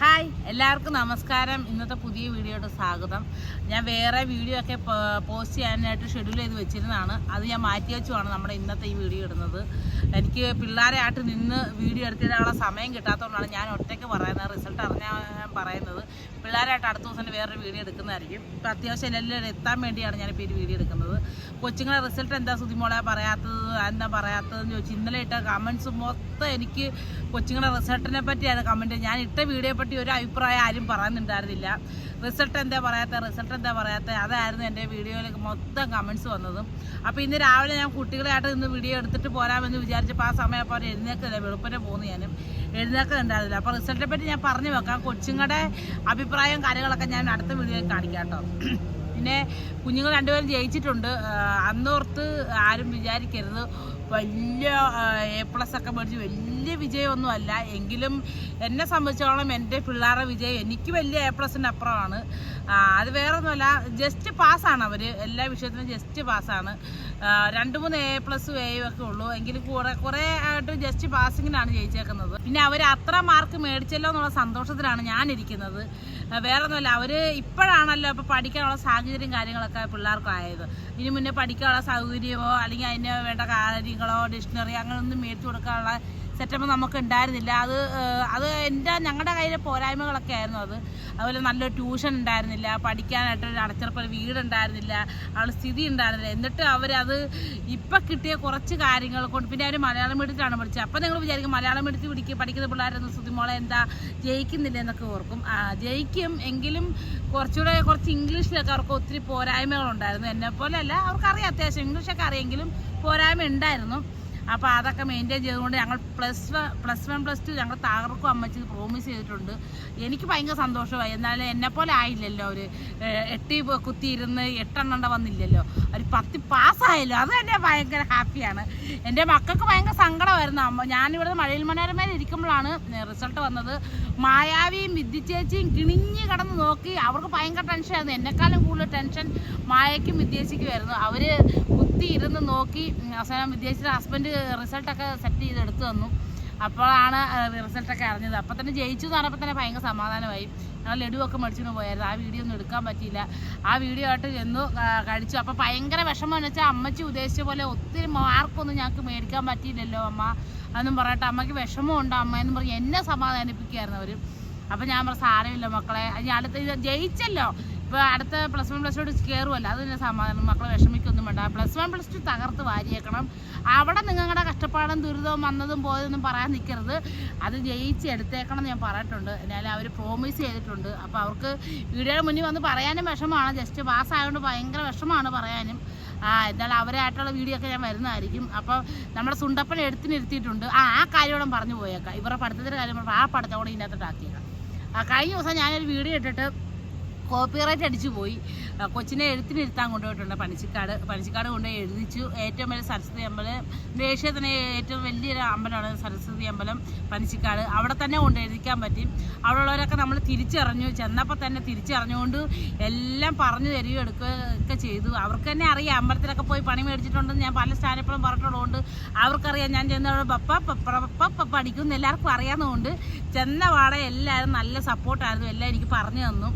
Hi. Hi എല്ലാവർക്കും നമസ്കാരം. ഇന്നത്തെ പുതിയ വീഡിയോയുടെ സ്വാഗതം. ഞാൻ വേറെ വീഡിയോ ഒക്കെ പോസ്റ്റ് ചെയ്യാനായിട്ട് ഷെഡ്യൂൾ ചെയ്ത് വെച്ചിരുന്നതാണ്. അത് ഞാൻ മാറ്റി വെച്ചുമാണ് നമ്മുടെ ഇന്നത്തെ ഈ വീഡിയോ ഇടുന്നത്. എനിക്ക് പിള്ളേരെയായിട്ട് നിന്ന് വീഡിയോ എടുത്തിടാനുള്ള സമയം കിട്ടാത്തതുകൊണ്ടാണ് ഞാൻ ഒറ്റയ്ക്ക് പറയുന്നത്. റിസൾട്ട് അറിഞ്ഞാൽ പറയുന്നത്. പിള്ളേരായിട്ട് അടുത്ത ദിവസം വേറൊരു വീഡിയോ എടുക്കുന്നതായിരിക്കും. ഇപ്പം അത്യാവശ്യം എല്ലാവരും എത്താൻ വേണ്ടിയാണ് ഞാനിപ്പോൾ ഈ വീഡിയോ എടുക്കുന്നത്. കൊച്ചുങ്ങളെ റിസൾട്ട് എന്താ സുതിമോളെ പറയാത്തത്? എന്താ പറയാത്തതെന്ന് ചോദിച്ചു ഇന്നലെ ഇട്ട കമൻസ് മൊത്തം എനിക്ക് കൊച്ചുങ്ങളുടെ റിസൾട്ടിനെ പറ്റിയാണ് കമന്റ് ഞാൻ ഇട്ട വീഡിയോയെ പറ്റി അഭിപ്രായം ആരും പറയുന്നുണ്ടായിരുന്നില്ല റിസൾട്ട് എന്താ പറയാത്ത? റിസൾട്ട് എന്താ പറയാത്ത? അതായിരുന്നു എന്റെ വീഡിയോയിൽ മൊത്തം കമൻസ് വന്നതും. അപ്പോൾ ഇന്ന് രാവിലെ ഞാൻ കുട്ടികളായിട്ട് ഇന്ന് വീഡിയോ എടുത്തിട്ട് പോരാമെന്ന് വിചാരിച്ചപ്പോൾ ആ സമയം അപ്പോൾ അവർ എഴുന്നേക്കില്ല വെളുപ്പിനെ പോകുന്നു ഞാനും. എഴുന്നേക്കുന്നുണ്ടായിരുന്നില്ല അപ്പോൾ റിസൾട്ടിനെ പറ്റി ഞാൻ പറഞ്ഞു വെക്കാം. കൊച്ചുങ്ങളുടെ അഭിപ്രായവും കാര്യങ്ങളൊക്കെ ഞാൻ അടുത്ത വീഡിയോയിൽ കാണിക്കാം കേട്ടോ. പിന്നെ കുഞ്ഞുങ്ങൾ രണ്ടുപേരും ജയിച്ചിട്ടുണ്ട്. അന്നോർത്ത് ആരും വിചാരിക്കരുത്. വലിയ എ പ്ലസ് ഒക്കെ മേടിച്ച് വലിയ വിജയമൊന്നും അല്ല എങ്കിലും എന്നെ സംബന്ധിച്ചോളം എന്റെ പിള്ളേരുടെ വിജയം എനിക്ക് വലിയ എ പ്ലസിന്റെ അപ്പുറമാണ് അത് വേറെ ഒന്നുമല്ല ജസ്റ്റ് പാസ്സാണ് അവർ എല്ലാ വിഷയത്തിനും ജസ്റ്റ് പാസ്സാണ് രണ്ട് മൂന്ന് എ പ്ലസ് എയും ഒക്കെ ഉള്ളൂ. എങ്കിലും കുറെ കുറെ ആയിട്ട് ജസ്റ്റ് പാസിങ്ങിനാണ് ജയിച്ചേക്കുന്നത്. പിന്നെ അവർ അത്ര മാർക്ക് മേടിച്ചല്ലോ എന്നുള്ള സന്തോഷത്തിലാണ് ഞാനിരിക്കുന്നത്. വേറെ ഒന്നുമല്ല അവർ ഇപ്പോഴാണല്ലോ ഇപ്പോൾ പഠിക്കാനുള്ള സാഹചര്യം കാര്യങ്ങളൊക്കെ പിള്ളേർക്കായത് ഇനി മുന്നേ പഠിക്കാനുള്ള സൗകര്യമോ അല്ലെങ്കിൽ അതിന് വേണ്ട കാര്യങ്ങളോ ഡിക്ഷണറി അങ്ങനെയൊന്നും മേടിച്ചു കൊടുക്കാനുള്ള സെറ്റപ്പ് നമുക്ക് ഉണ്ടായിരുന്നില്ല അത് അത് എന്റെ ഞങ്ങളുടെ കയ്യിലെ പോരായ്മകളൊക്കെ ആയിരുന്നു അത്. അതുപോലെ നല്ലൊരു ട്യൂഷൻ ഉണ്ടായിരുന്നില്ല പഠിക്കാനായിട്ട് ഒരു അടച്ചിറപ്പ് ഒരു വീടുണ്ടായിരുന്നില്ല അവളുടെ സ്ഥിതി ഉണ്ടായിരുന്നില്ല. എന്നിട്ട് അവരത് ഇപ്പം കിട്ടിയ കുറച്ച് കാര്യങ്ങൾ കൊണ്ട് പിന്നെ അവർ മലയാളം മീഡിയത്തിലാണ് പഠിച്ചത്. അപ്പം നിങ്ങൾ വിചാരിക്കും മലയാളം മീഡിയത്തിൽ പിടിക്കുക പഠിക്കുന്ന പിള്ളേരൊന്നും സുതിമോളെ എന്താ ജയിക്കുന്നില്ല എന്നൊക്കെ ഓർക്കും. ജയിക്കും എങ്കിലും കുറച്ചുകൂടെ കുറച്ച് ഇംഗ്ലീഷിലൊക്കെ അവർക്ക് ഒത്തിരി പോരായ്മകളുണ്ടായിരുന്നു. എന്നെ പോലെ അല്ല അവർക്കറിയാം അത്യാവശ്യം ഇംഗ്ലീഷൊക്കെ അറിയെങ്കിലും പോരായ്മ ഉണ്ടായിരുന്നു അപ്പോൾ അതൊക്കെ മെയിന്റെയിൻ ചെയ്തുകൊണ്ട് ഞങ്ങൾ plus one plus one plus two ഞങ്ങൾ താറക്കും അമ്മച്ചി പ്രോമിസ് ചെയ്തിട്ടുണ്ട്. എനിക്ക് ഭയങ്കര സന്തോഷമായി. എന്നാലും എന്നെപ്പോലെ ആയില്ലല്ലോ അവർ എട്ടി കുത്തിയിരുന്ന് എട്ടെണ്ണണ്ട വന്നില്ലല്ലോ. ഒരു പത്ത് പാസ്സായല്ലോ അത് തന്നെ ഭയങ്കര ഹാപ്പിയാണ് എന്റെ മക്കൾക്ക് ഭയങ്കര സങ്കടമായിരുന്നു അമ്മ. ഞാനിവിടെ മഴയിൽ മനോരമയിൽ ഇരിക്കുമ്പോഴാണ് റിസൾട്ട് വന്നത്. മായാവിയും വിദ്യച്ചേച്ചിയും കിണിഞ്ഞ് കിടന്ന് നോക്കി. അവർക്ക് ഭയങ്കര ടെൻഷനായിരുന്നു എന്നെക്കാളും കൂടുതൽ ടെൻഷൻ മായയ്ക്കും വിദ്യേച്ചിക്കുമായിരുന്നു അവർ കുത്തി ഇരുന്ന് നോക്കി അവസാനം വിദ്യാഭ്യാസ ഹസ്ബൻഡ് റിസൾട്ടൊക്കെ സെറ്റ് ചെയ്ത് എടുത്തു തന്നു. അപ്പോഴാണ് റിസൾട്ടൊക്കെ അറിഞ്ഞത്. അപ്പം തന്നെ ജയിച്ചു എന്ന് പറഞ്ഞപ്പോൾ തന്നെ ഭയങ്കര സമാധാനമായി. ഞങ്ങൾ ലഡുവൊക്കെ മേടിച്ചുകൊണ്ട് പോയായിരുന്നു. ആ വീഡിയോ ഒന്നും എടുക്കാൻ പറ്റിയില്ല. ആ വീഡിയോ ആയിട്ട് ചെന്നു കഴിച്ചു. അപ്പം ഭയങ്കര വിഷമം എന്ന് വെച്ചാൽ അമ്മച്ചി ഉദ്ദേശിച്ച പോലെ ഒത്തിരി മാർക്കൊന്നും ഞങ്ങൾക്ക് മേടിക്കാൻ പറ്റിയില്ലല്ലോ അമ്മ. അതൊന്നും പറഞ്ഞിട്ട് അമ്മയ്ക്ക് വിഷമമുണ്ട് അമ്മ എന്ന് പറഞ്ഞ് എന്നെ സമാധാനിപ്പിക്കുകയായിരുന്നു അവർ അപ്പം ഞാൻ പറഞ്ഞ സാരമില്ല മക്കളെ. ഞാൻ അടുത്ത ജയിച്ചല്ലോ. ഇപ്പോൾ അടുത്ത പ്ലസ് വൺ പ്ലസ് ടു കയറുമല്ലോ അത് തന്നെ സമാധാനം മക്കളെ വിഷമിക്കൊന്നും വേണ്ട. പ്ലസ് വൺ പ്ലസ് ടു തകർത്ത് വാരിയേക്കണം. അവിടെ നിങ്ങളുടെ കഷ്ടപ്പാടും ദുരിതവും വന്നതും പോയതൊന്നും പറയാൻ നിൽക്കരുത് അത് ജയിച്ച് എടുത്തേക്കണം എന്ന് ഞാൻ പറഞ്ഞിട്ടുണ്ട്. എന്നാലും അവർ പ്രോമിസ് ചെയ്തിട്ടുണ്ട്. അപ്പോൾ അവർക്ക് വീഡിയോയുടെ മുന്നിൽ വന്ന് പറയാനും വിഷമമാണ്. ജസ്റ്റ് പാസ് ആയതുകൊണ്ട് ഭയങ്കര വിഷമമാണ് പറയാനും. ആ എന്നാൽ അവരായിട്ടുള്ള വീഡിയോ ഒക്കെ ഞാൻ വരുന്നതായിരിക്കും. അപ്പോൾ നമ്മുടെ സുണ്ടപ്പനെ എടുത്തിനിരുത്തിയിട്ടുണ്ട് ആ ആ കാര്യമോടും പറഞ്ഞു പോയേക്കാം. ഇവരുടെ പഠിത്തത്തിന്റെ കാര്യം ആ പഠിത്തം ഇതിനകത്തോട്ട് ആക്കിയേക്കാം. ആ കഴിഞ്ഞ ദിവസം ഞാനൊരു വീഡിയോ ഇട്ടിട്ട് കോപ്പിറൈറ്റ് അടിച്ചു പോയി. കൊച്ചിനെ എഴുത്തിനിരുത്താൻ കൊണ്ടുപോയിട്ടുണ്ട് പണിച്ചിക്കാട്. പണിച്ചിക്കാട് കൊണ്ടുപോയി എഴുതിച്ചു. ഏറ്റവും വലിയ സരസ്വതി അമ്പലം ഏഷ്യ തന്നെ ഏറ്റവും വലിയൊരു അമ്പലമാണ് സരസ്വതി അമ്പലം പനിച്ചിക്കാട് അവിടെ തന്നെ കൊണ്ട് എഴുതിക്കാൻ പറ്റി. അവിടെ ഉള്ളവരൊക്കെ നമ്മൾ തിരിച്ചറിഞ്ഞു. ചെന്നപ്പോൾ തന്നെ തിരിച്ചറിഞ്ഞുകൊണ്ട് എല്ലാം പറഞ്ഞു തരികയും എടുക്കുകയൊക്കെ ചെയ്തു. അവർക്ക് തന്നെ അറിയാം. അമ്പലത്തിലൊക്കെ പോയി പണി മേടിച്ചിട്ടുണ്ടെന്ന് ഞാൻ പല സ്ഥാനപ്പോഴും പറഞ്ഞിട്ടുള്ളതുകൊണ്ട് അവർക്കറിയാം. ഞാൻ ചെന്ന പപ്പ പപ്പ പപ്പ പപ്പ എല്ലാവർക്കും അറിയാവുന്നതുകൊണ്ട് ചെന്ന പാടെ എല്ലാവരും നല്ല സപ്പോർട്ടായിരുന്നു എല്ലാം എനിക്ക് പറഞ്ഞു തന്നു.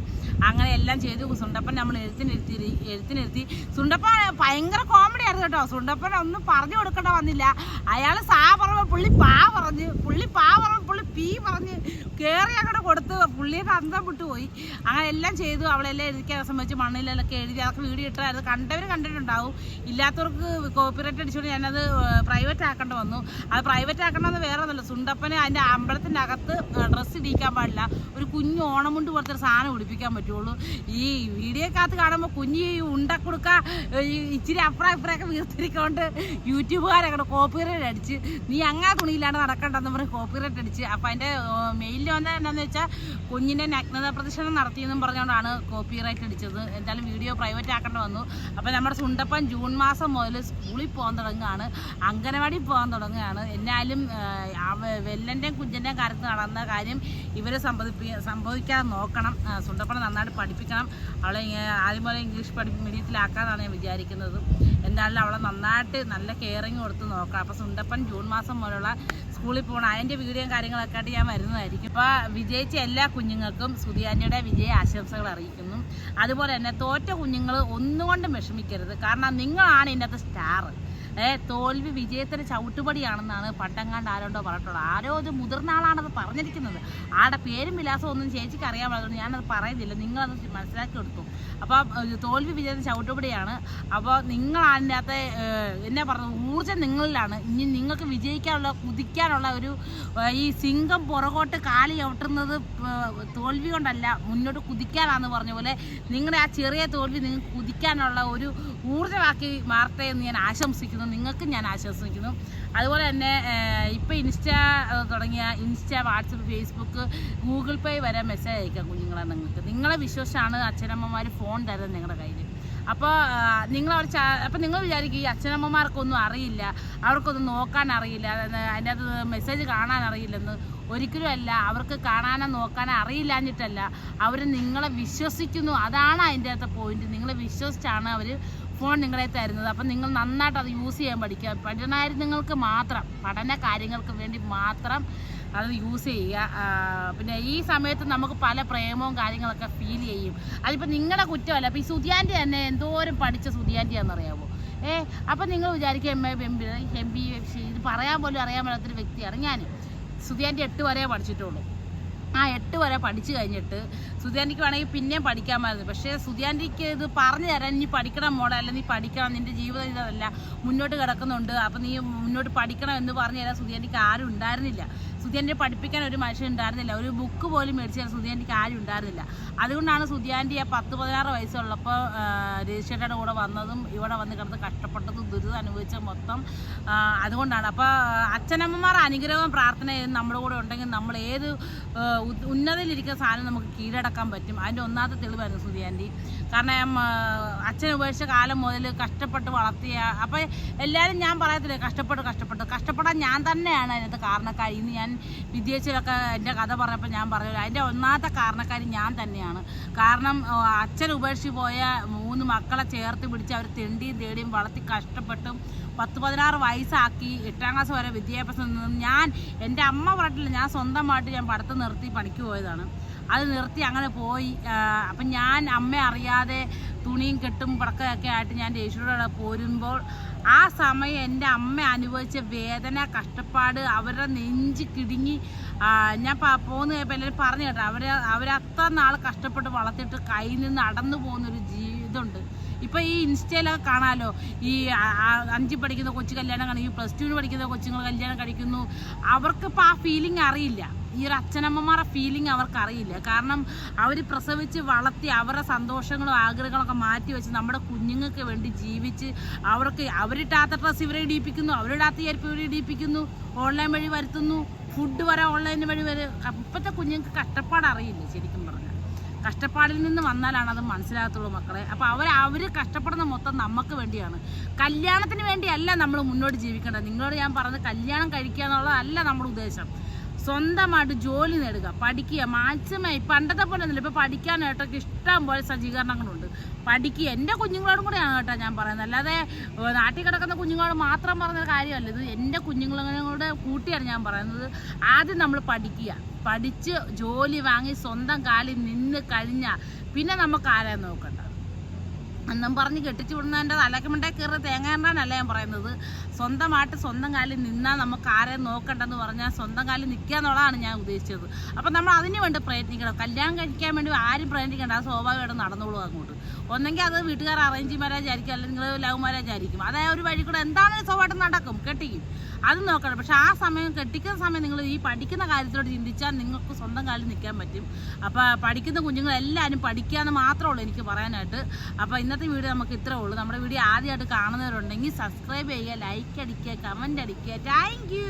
അങ്ങനെ എല്ലാം ചെയ്തു. സുണ്ടപ്പൻ നമ്മൾ എഴുത്തിനിരുത്തി എഴുത്തിനിരുത്തി സുണ്ടപ്പൻ ഭയങ്കര കോമഡി ആയിരുന്നു കേട്ടോ. സുണ്ടപ്പൻ ഒന്നും പറഞ്ഞു കൊടുക്കേണ്ട വന്നില്ല. അയാൾ സാ പറഞ്ഞു പുള്ളി പാ പറഞ്ഞു. പുള്ളി പാ പുള്ളി പീ പറഞ്ഞ് കയറി അങ്ങോട്ട് കൊടുത്ത് പുള്ളിയൊക്കെ അന്തം വിട്ടു പോയി. അങ്ങനെ എല്ലാം ചെയ്തു. അവളെല്ലാം എഴുതിക്കാൻ സംബന്ധിച്ച് മണ്ണിലൊക്കെ എഴുതി അതൊക്കെ വീഡിയോ ഇട്ടായിരുന്നു കണ്ടവർ കണ്ടിട്ടുണ്ടാവും. ഇല്ലാത്തവർക്ക് കോപ്പിറൈറ്റ് അടിച്ചുകൊണ്ട് ഞാനത് പ്രൈവറ്റ് ആക്കേണ്ടി വന്നു. അത് പ്രൈവറ്റ് ആക്കണമെന്ന് വേറെ ഒന്നുമില്ല സുണ്ടപ്പന് അതിന്റെ അമ്പലത്തിന്റെ അകത്ത് ഡ്രസ്സ് ഇടിക്കാൻ പാടില്ല. ഒരു കുഞ്ഞ് ഓണമുണ്ട് പോലത്തെ ഒരു സാധനം ഉടിപ്പിക്കാൻ പറ്റുള്ളൂ. ഈ വീഡിയോക്കകത്ത് കാണുമ്പോൾ കുഞ്ഞ് ഈ ഉണ്ട കൊടുക്ക ഈ ഇച്ചിരി അപ്പുറം ഇപ്പുറമൊക്കെ വീർത്തിരിക്കൊണ്ട് യൂട്യൂബുകാരൊക്കെ കോപ്പിറൈറ്റ് അടിച്ച് നീ അങ്ങാ തുണിയിലാണ് നടക്കണ്ടെന്ന് പറഞ്ഞ് കോപ്പിറൈറ്റ് അടിച്ച് അപ്പം അതിന്റെ മെയിലിൽ വന്നത് എന്താണെന്ന് വെച്ചാൽ കുഞ്ഞിന്റെ നഗ്നത പ്രദർശനം നടത്തിയെന്നും പറഞ്ഞുകൊണ്ടാണ് കോപ്പിറൈറ്റ് അടിച്ചത്. എന്തായാലും വീഡിയോ പ്രൈവറ്റ് ആക്കേണ്ടി വന്നു. അപ്പോൾ നമ്മുടെ സുണ്ടപ്പൻ ജൂൺ മാസം മുതൽ സ്കൂളിൽ പോകാൻ തുടങ്ങുകയാണ്. അംഗനവാടി പോകാൻ തുടങ്ങുകയാണ്. എന്നാലും വെല്ലന്റെയും കുഞ്ഞിന്റെയും കാര്യത്തിൽ നടന്ന കാര്യം ഇവരെ സംബന്ധിപ്പി സംഭവിക്കാതെ നോക്കണം. സുണ്ടപ്പനെ നന്നായിട്ട് പഠിപ്പിക്കണം. അവളെ ആദ്യം പോലെ ഇംഗ്ലീഷ് പഠി മീഡിയത്തിലാക്കാന്നാണ് ഞാൻ വിചാരിക്കുന്നത്. എന്തായാലും അവളെ നന്നായിട്ട് നല്ല കെയറിങ് കൊടുത്ത് നോക്കണം. അപ്പോൾ സുണ്ടപ്പൻ ജൂൺ മാസം മുതലുള്ള സ്കൂളിൽ പോകണം അതിന്റെ വീഡിയോയും കാര്യങ്ങളൊക്കെ ആയിട്ട് ഞാൻ വരുന്നതായിരിക്കും. അപ്പോൾ വിജയിച്ച എല്ലാ കുഞ്ഞുങ്ങൾക്കും സുധിയാനിയുടെ വിജയ ആശംസകൾ അറിയിക്കുന്നു. അതുപോലെ തന്നെ തോറ്റ കുഞ്ഞുങ്ങൾ ഒന്നുകൊണ്ടും വിഷമിക്കരുത്. കാരണം നിങ്ങളാണ് ഇതിനകത്ത് സ്റ്റാർ ഏ തോൽവി വിജയത്തിന് ചവിട്ടുപടിയാണെന്നാണ് പണ്ടങ്ങാണ്ട് ആരോണ്ടോ പറഞ്ഞിട്ടുള്ളത്. ആരോ ഒരു മുതിർന്ന ആളാണത് പറഞ്ഞിരിക്കുന്നത്. ആടെ പേരും വിലാസം ഒന്നും ചേച്ചിക്ക് അറിയാൻ പാടില്ല ഞാനത് പറയുന്നില്ല. നിങ്ങളത് മനസ്സിലാക്കി കൊടുത്തു. അപ്പോൾ തോൽവി വിജയത്തിന് ചവിട്ടുപടിയാണ്. അപ്പോൾ അകത്തെ എന്നാ പറഞ്ഞത്? ഊർജം നിങ്ങളിലാണ്. ഇനി നിങ്ങൾക്ക് വിജയിക്കാനുള്ള കുതിക്കാനുള്ള ഒരു ഈ സിംഗം പുറകോട്ട് കാലി ചവിട്ടുന്നത് തോൽവി കൊണ്ടല്ല മുന്നോട്ട് കുതിക്കാനാന്ന് പറഞ്ഞ പോലെ നിങ്ങളുടെ ആ ചെറിയ തോൽവി നിങ്ങൾക്ക് കുതിക്കാനുള്ള ഒരു ഊർജമാക്കി മാറട്ടെ ഞാൻ ആശംസിക്കുന്നു. നിങ്ങൾക്കും ഞാൻ ആശ്വസിക്കുന്നു അതുപോലെ തന്നെ ഇപ്പോൾ ഇപ്പം ഇൻസ്റ്റ തുടങ്ങിയ Insta WhatsApp Facebook Google Pay വരെ മെസ്സേജ് അയക്കാം കുഞ്ഞുങ്ങളെ നിങ്ങൾക്ക്. നിങ്ങളെ വിശ്വസിച്ചാണ് അച്ഛനമ്മമാർ ഫോൺ തരുന്നത് നിങ്ങളുടെ കയ്യിൽ അപ്പോൾ നിങ്ങൾ അവർ അപ്പോൾ നിങ്ങൾ വിചാരിക്കും ഈ അച്ഛനമ്മമാർക്കൊന്നും അറിയില്ല അവർക്കൊന്നും നോക്കാൻ അറിയില്ല അതിന്റെ അത് മെസ്സേജ് കാണാൻ അറിയില്ലെന്ന്. ഒരിക്കലും അല്ല അവർക്ക് കാണാനോ നോക്കാനോ അറിയില്ലാഞ്ഞിട്ടല്ല അവർ നിങ്ങളെ വിശ്വസിക്കുന്നു. അതാണ് അതിന്റെ അകത്തെ പോയിന്റ് നിങ്ങളെ വിശ്വസിച്ചാണ് അവർ ഫോൺ നിങ്ങളെ തരുന്നത്. അപ്പം നിങ്ങൾ നന്നായിട്ട് അത് യൂസ് ചെയ്യാൻ പഠിക്കുക. പഠനാര്യങ്ങൾക്ക് മാത്രം പഠന കാര്യങ്ങൾക്ക് വേണ്ടി മാത്രം അത് യൂസ് ചെയ്യുക. പിന്നെ ഈ സമയത്ത് നമുക്ക് പല പ്രേമവും കാര്യങ്ങളൊക്കെ ഫീൽ ചെയ്യും. അതിപ്പോൾ നിങ്ങളുടെ കുറ്റമല്ല. അപ്പോൾ ഈ സുതിയാന്റെ തന്നെ എന്തോരം പഠിച്ച സുതിയാന്റെയാണെന്നറിയാമോ ഏ അപ്പം നിങ്ങൾ വിചാരിക്കും M A M B M B ഇത് പറയാൻ പോലും അറിയാൻ പറ്റാത്തൊരു വ്യക്തിയാണ് ഞാൻ സുതിയാന്റെ എട്ട് വരെ പഠിച്ചിട്ടുള്ളൂ. ആ എട്ട് വരെ പഠിച്ചു കഴിഞ്ഞിട്ട് സുധിയാന്റിക്ക് വേണമെങ്കിൽ പിന്നെയും പഠിക്കാമായിരുന്നു പക്ഷേ സുധിയാന്റിക്ക് ഇത് പറഞ്ഞു തരാൻ നീ പഠിക്കണം മോളെ അല്ല നീ പഠിക്കണം നിന്റെ ജീവിതം ഇതല്ല മുന്നോട്ട് കിടക്കുന്നുണ്ട് അപ്പം നീ മുന്നോട്ട് പഠിക്കണം എന്ന് പറഞ്ഞു തരാൻ സുധിയാന്റിക്ക് ആരും ഉണ്ടായിരുന്നില്ല. സുധിയാന്റിയെ പഠിപ്പിക്കാൻ ഒരു മനുഷ്യൻ ഉണ്ടായിരുന്നില്ല. ഒരു ബുക്ക് പോലും മേടിച്ചാൽ സുധിയാന്റിക്ക് ആരും ഉണ്ടായിരുന്നില്ല. അതുകൊണ്ടാണ് സുധിയാന്റെ ആ പത്ത് പതിനാറ് വയസ്സുള്ളപ്പോൾ രജിസ്റ്റേറ്റയുടെ കൂടെ വന്നതും ഇവിടെ വന്ന് കിടന്ന് കഷ്ടപ്പെട്ടതും ദുരിതം അനുഭവിച്ച മൊത്തം അതുകൊണ്ടാണ്. അപ്പോൾ അച്ഛനമ്മമാർ അനുഗ്രഹവും പ്രാർത്ഥനയും നമ്മുടെ കൂടെ ഉണ്ടെങ്കിൽ നമ്മൾ ഏത് ഉന്നതയിലിരിക്കുന്ന സാധനം നമുക്ക് കീഴടക്കാൻ പറ്റും. അതിന്റെ ഒന്നാമത്തെ തെളിവായിരുന്നു സുധിയാന്റെ കാരണം അച്ഛൻ ഉപേക്ഷിച്ച കാലം മുതൽ കഷ്ടപ്പെട്ട് വളർത്തിയ അപ്പോൾ എല്ലാവരും ഞാൻ പറയത്തില്ലേ കഷ്ടപ്പെട്ട് കഷ്ടപ്പെട്ട് കഷ്ടപ്പെടാൻ ഞാൻ തന്നെയാണ് അതിനകത്ത് കാരണക്കാരി. ഇന്ന് ഞാൻ വിദ്യാർത്ഥികളൊക്കെ എന്റെ കഥ പറഞ്ഞപ്പോൾ ഞാൻ പറഞ്ഞു അതിന്റെ ഒന്നാമത്തെ കാരണക്കാരി ഞാൻ തന്നെയാണ്. കാരണം അച്ഛൻ ഉപേക്ഷിച്ച് പോയ മൂന്ന് മക്കളെ ചേർത്ത് പിടിച്ച് അവർ തെണ്ടിയും തേടിയും വളർത്തി കഷ്ടപ്പെട്ടും പത്ത് പതിനാറ് വയസ്സാക്കി എട്ടാം ക്ലാസ് വരെ വിദ്യാഭ്യാസം നിന്നും ഞാൻ എന്റെ അമ്മ പറഞ്ഞിട്ടില്ല ഞാൻ സ്വന്തമായിട്ട് ഞാൻ പഠിത്തം നിർത്തി പണിക്ക് പോയതാണ്. അത് നിർത്തി അങ്ങനെ പോയി. അപ്പം ഞാൻ അമ്മ അറിയാതെ തുണിയും കെട്ടും പടക്കമൊക്കെ ആയിട്ട് ഞാൻ രജിസ്റ്ററുടെ പോരുമ്പോൾ ആ സമയം എന്റെ അമ്മ അനുഭവിച്ച വേദന കഷ്ടപ്പാട് അവരുടെ നെഞ്ച് കിടുങ്ങി. ഞാൻ പോകുന്ന കഴിയുമ്പോൾ എല്ലാവരും പറഞ്ഞു കേട്ടോ. അവർ അവരത്ര നാൾ കഷ്ടപ്പെട്ട് വളർത്തിയിട്ട് കയ്യിൽ നിന്ന് അടന്നു പോകുന്നൊരു ജീവിതമുണ്ട്. ഇപ്പൊ ഈ ഇൻസ്റ്റയിലൊക്കെ കാണാലോ ഈ അഞ്ചിൽ പഠിക്കുന്ന കൊച്ചു കല്യാണം കഴിക്കും പ്ലസ് ടുവിന് പഠിക്കുന്ന കൊച്ചുങ്ങൾ കല്യാണം കഴിക്കുന്നു. അവർക്കിപ്പോൾ ആ ഫീലിംഗ് അറിയില്ല. ഈ ഒരു അച്ഛനമ്മമാരുടെ ഫീലിംഗ് അവർക്കറിയില്ല. കാരണം അവർ പ്രസവിച്ച് വളർത്തി അവരുടെ സന്തോഷങ്ങളും ആഗ്രഹങ്ങളൊക്കെ മാറ്റി വെച്ച് നമ്മുടെ കുഞ്ഞുങ്ങൾക്ക് വേണ്ടി ജീവിച്ച് അവർക്ക് അവരിട്ടാത്ത ഡ്രസ്സ് ഇവരെ ഇടിയിപ്പിക്കുന്നു അവരിടാത്ത ചെരുപ്പ് ഇവരെ ഇടിയിപ്പിക്കുന്നു ഓൺലൈൻ വഴി വരുത്തുന്നു ഫുഡ് വരെ ഓൺലൈൻ വഴി വരെ. ഇപ്പോഴത്തെ കുഞ്ഞുങ്ങൾക്ക് കഷ്ടപ്പാട് അറിയില്ല ശരിക്കും പറഞ്ഞാൽ കഷ്ടപ്പാടിൽ നിന്ന് വന്നാലാണ് അത് മനസ്സിലാകത്തുള്ളൂ മക്കളെ. അപ്പോൾ അവർ അവർ കഷ്ടപ്പെടുന്ന മൊത്തം നമുക്ക് വേണ്ടിയാണ്. കല്യാണത്തിന് വേണ്ടിയല്ല നമ്മൾ മുന്നോട്ട് ജീവിക്കേണ്ടത്. നിങ്ങളോട് ഞാൻ പറഞ്ഞത് കല്യാണം കഴിക്കുക എന്നുള്ളതല്ല നമ്മുടെ ഉദ്ദേശം. സ്വന്തമായിട്ട് ജോലി നേടുക പഠിക്കുക. മാക്സിമം പണ്ടത്തെ പോലെ ഒന്നുമില്ല. ഇപ്പോൾ പഠിക്കാനായിട്ടൊക്കെ ഇഷ്ടം പോലെ സജ്ജീകരണങ്ങളുണ്ട്. പഠിക്കുക. എന്റെ കുഞ്ഞുങ്ങളോടും കൂടെയാണ് കേട്ടോ ഞാൻ പറയുന്നത്. അല്ലാതെ നാട്ടിൽ കിടക്കുന്ന കുഞ്ഞുങ്ങളോട് മാത്രം പറഞ്ഞ കാര്യമല്ല. ഇത് എന്റെ കുഞ്ഞുങ്ങളോട് കൂട്ടിയാണ് ഞാൻ പറയുന്നത്. ആദ്യം നമ്മൾ പഠിക്കുക. പഠിച്ച് ജോലി വാങ്ങി സ്വന്തം കാലിൽ നിന്ന് കഴിഞ്ഞാൽ പിന്നെ നമുക്ക് ആരെ നോക്കണ്ട. എന്നും പറഞ്ഞ് കെട്ടിച്ചു വിടുന്നതിന്റെ തലക്കുമുണ്ടേ കയറി തേങ്ങ എണ്ണാനല്ല ഞാൻ പറയുന്നത്. സ്വന്തമായിട്ട് സ്വന്തം കാലിൽ നിന്നാൽ നമുക്ക് ആരെയും നോക്കണ്ടെന്ന് പറഞ്ഞാൽ സ്വന്തം കാലിൽ നിൽക്കുക എന്നുള്ളതാണ് ഞാൻ ഉദ്ദേശിച്ചത്. അപ്പം നമ്മൾ അതിനു വേണ്ടി പ്രയത്നിക്കണം. കല്യാണം കഴിക്കാൻ വേണ്ടി ആരും പ്രയത്നിക്കേണ്ട. അത് സ്വാഭാവികമായിട്ട് നടന്നോളൂ അങ്ങോട്ട്. ഒന്നെങ്കിൽ അത് വീട്ടുകാർ അറേഞ്ച് മാരേജ് ആയിരിക്കും അല്ലെങ്കിൽ ലവ് മാരേജ് ആയിരിക്കും. അതായത് ഒരു വഴി കൂടെ എന്താണെങ്കിലും സ്വഭാവം നടക്കും കെട്ടിക്കും. അത് നോക്കണം. പക്ഷെ ആ സമയം കെട്ടിക്കുന്ന സമയം നിങ്ങൾ ഈ പഠിക്കുന്ന കാര്യത്തിലോട്ട് ചിന്തിച്ചാൽ നിങ്ങൾക്ക് സ്വന്തം കാലിൽ നിൽക്കാൻ പറ്റും. അപ്പോൾ പഠിക്കുന്ന പഠിക്കുക എന്ന് മാത്രമേ ഉള്ളൂ എനിക്ക് പറയാനായിട്ട്. അപ്പോൾ ഇന്നത്തെ വീഡിയോ നമുക്ക് ഇത്രേ ഉള്ളൂ. നമ്മുടെ വീഡിയോ ആദ്യമായിട്ട് കാണുന്നവരുണ്ടെങ്കിൽ സബ്സ്ക്രൈബ് ചെയ്യുക ലൈക്ക് അടിക്കുക കമന്റ് അടിക്കുക. താങ്ക്